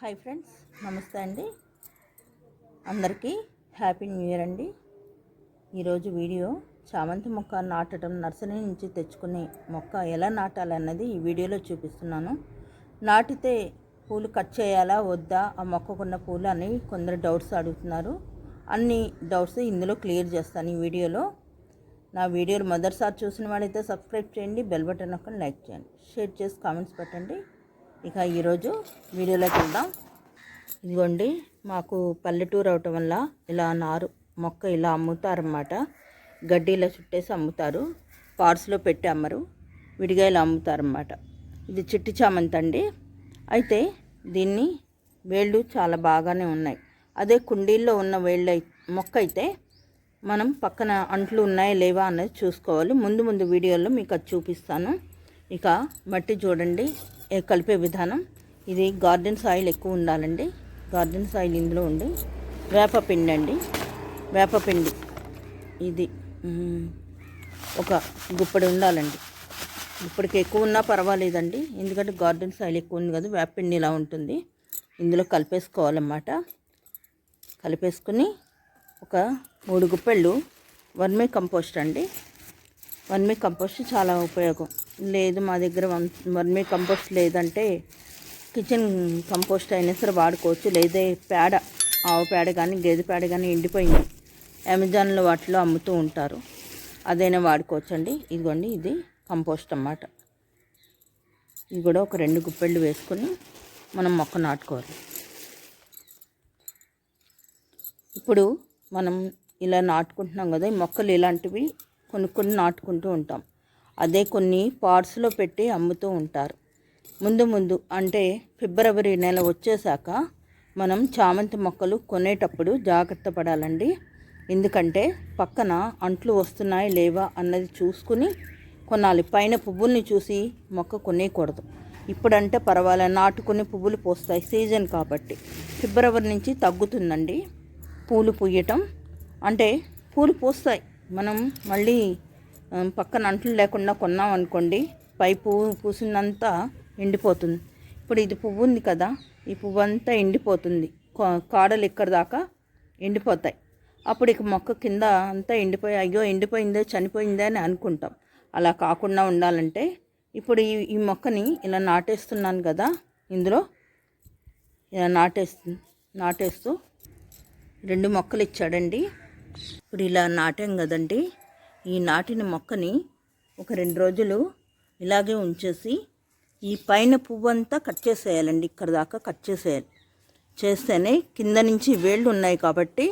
Hi friends నమస్తే అండి. అందరికీ హ్యాపీ న్యూ ఇయర్ అండి. ఈరోజు వీడియో చామంతి మొక్క నాటడం నర్సరీ నుంచి తెచ్చుకునే మొక్క ఎలా నాటాలన్నది ఈ వీడియోలో చూపిస్తున్నాను. నాటితే పూలు కట్ చేయాలా వద్దా? ఆ మొక్కకున్న పూలు అని కొందరు డౌట్స్ అడుగుతున్నారు. అన్ని డౌట్స్ ఇందులో క్లియర్ చేస్తాను ఈ వీడియోలో. నా వీడియోలు మొదటిసారి చూసిన వాళ్ళైతే సబ్స్క్రైబ్ చేయండి బెల్ బటన్ నొక్కండి లైక్ చేయండి. షేర్ చేసి కామెంట్స్ పెట్టండి. ఇక ఈరోజు వీడియోలోకి వెళ్దాం. ఇదిగోండి మాకు పల్లెటూరు అవటం వల్ల ఇలా నారు మొక్క ఇలా అమ్ముతారన్నమాట. గడ్డి ఇలా చుట్టేసి అమ్ముతారు. పార్స్లో పెట్టి అమ్మరు. విడిగా ఇలా అమ్ముతారన్నమాట. ఇది చిట్టి చామంతి అండి. అయితే దీన్ని వేళ్ళు చాలా బాగానే ఉన్నాయి. అదే కుండీల్లో ఉన్న వేళ్ళ మొక్క అయితే మనం పక్కన అంట్లు ఉన్నాయా లేవా అన్నది చూసుకోవాలి. ముందు ముందు వీడియోలో మీకు అది చూపిస్తాను. ఇక మట్టి చూడండి. కలిపే విధానం. ఇది గార్డెన్ సాయిల్ ఎక్కువ ఉండాలండి. గార్డెన్ సాయిల్ ఇందులో ఉండి వేపపిండి అండి. వేపపిండి ఇది ఒక గుప్పడి ఉండాలండి. ఇప్పటికి ఎక్కువ ఉన్నా పర్వాలేదండి. ఎందుకంటే గార్డెన్ సాయిల్ ఎక్కువ ఉంది కదా వేపపిండి ఇలా ఉంటుంది. ఇందులో కలిపేసుకోవాలన్నమాట. కలిపేసుకుని ఒక మూడు గుప్పెళ్ళు వర్మీ కంపోస్ట్ అండి. వర్మీ కంపోస్ట్ చాలా ఉపయోగం. లేదు మా దగ్గర వన్- వర్మీ కంపోస్ట్ లేదంటే కిచెన్ కంపోస్ట్ అయినా సరే వాడుకోవచ్చు. లేదా పేడ ఆవు పేడ కానీ గేదె పేడ కానీ ఎండిపోయింది. అమెజాన్లో వాటిలో అమ్ముతూ ఉంటారు. అదైనా వాడుకోవచ్చు అండి ఇదిగోండి ఇది కంపోస్ట్ అన్నమాట. ఇది కూడా ఒక రెండు గుప్పెళ్ళు వేసుకొని మనం మొక్క నాటుకోవాలి. ఇప్పుడు మనం ఇలా నాటుకుంటున్నాం కదా ఈ మొక్కలు ఇలాంటివి కొనుక్కొని నాటుకుంటూ ఉంటాం. అదే కొన్ని పార్ట్స్లో పెట్టి అమ్ముతూ ఉంటారు. ముందు ముందు అంటే ఫిబ్రవరి నెల వచ్చేసాక మనం చామంతి మొక్కలు కొనేటప్పుడు జాగ్రత్త పడాలండి. ఎందుకంటే పక్కన అంట్లు వస్తున్నాయి లేవా అన్నది చూసుకుని కొనాలి. పైన పువ్వుల్ని చూసి మొక్క కొనేయకూడదు ఇప్పుడంటే పర్వాలే నాటుకుని పువ్వులు పోస్తాయి సీజన్ కాబట్టి. ఫిబ్రవరి నుంచి తగ్గుతుందండి. పూలు పూయటం అంటే పూలు పూస్తాయి. మనం మళ్ళీ పక్కన అంట్లు లేకుండా కొన్నాం అనుకోండి పై పువ్వు పూసిందంతా ఎండిపోతుంది. ఇప్పుడు ఇది పువ్వు ఉంది కదా ఈ పువ్వు అంతా ఎండిపోతుంది. కా- కాడలు ఇక్కడ దాకా ఎండిపోతాయి. అప్పుడు ఇక మొక్క కింద అంతా ఎండిపోయి అయ్యో ఎండిపోయిందే చనిపోయిందే అని అనుకుంటాం. అలా కాకుండా ఉండాలంటే ఇప్పుడు ఈ ఈ మొక్కని ఇలా నాటేస్తున్నాను కదా ఇందులో ఇలా నాటేస్తు నాటేస్తూ రెండు మొక్కలు ఇచ్చాడండి. ఇప్పుడు ఇలా నాటాం కదండి. ఈ నాటిన మొక్కని ఒక రెండు రోజులు ఇలాగే ఉంచేసి ఈ పైన పువ్వు అంతా కట్ చేసేయాలండి. ఇక్కడ దాకా కట్ చేసేయాలి. చేస్తేనే కింద నుంచి వేళ్ళు ఉన్నాయి కాబట్టి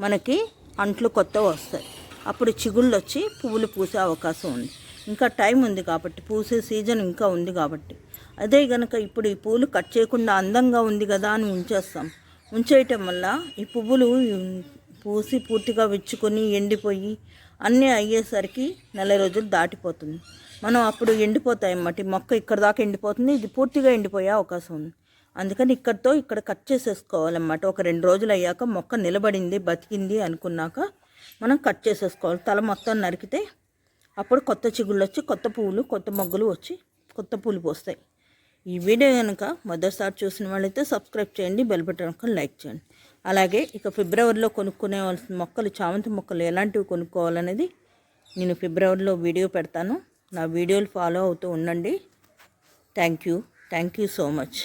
మనకి అంట్లు కొత్త వస్తాయి. అప్పుడు చిగుళ్ళు వచ్చి పువ్వులు పూసే అవకాశం ఉంది. ఇంకా టైం ఉంది కాబట్టి పూసే సీజన్ ఇంకా ఉంది కాబట్టి. అదే గనక ఇప్పుడు ఈ పూలు కట్ చేయకుండా అందంగా ఉంది కదా అని ఉంచేస్తాం. ఉంచేయటం వల్ల ఈ పువ్వులు పూసి పూర్తిగా విచ్చుకొని ఎండిపోయి అన్నీ అయ్యేసరికి నెల రోజులు దాటిపోతుంది. మనం అప్పుడు ఎండిపోతాయి అన్నమాట. మొక్క ఇక్కడ దాకా ఎండిపోతుంది. ఇది పూర్తిగా ఎండిపోయే అవకాశం ఉంది. అందుకని ఇక్కడతో ఇక్కడ కట్ చేసేసుకోవాలన్నమాట. ఒక రెండు రోజులు అయ్యాక మొక్క నిలబడింది బతికింది అనుకున్నాక మనం కట్ చేసేసుకోవాలి. తల మొత్తం నరికితే అప్పుడు కొత్త చిగుళ్ళు వచ్చి కొత్త పువ్వులు కొత్త మొగ్గలు వచ్చి కొత్త పూలు పోస్తాయి. ఈ వీడియో కనుక మొదటిసారి చూసిన వాళ్ళైతే సబ్స్క్రైబ్ చేయండి బెల్ బటన్ లైక్ చేయండి. అలాగే ఇక ఫిబ్రవరిలో కొనుక్కునేవలసిన మొక్కలు చామంతి మొక్కలు ఎలాంటివి కొనుక్కోవాలనేది నేను ఫిబ్రవరిలో వీడియో పెడతాను. నా వీడియోలు ఫాలో అవుతూ ఉండండి. Thank you. Thank you so much.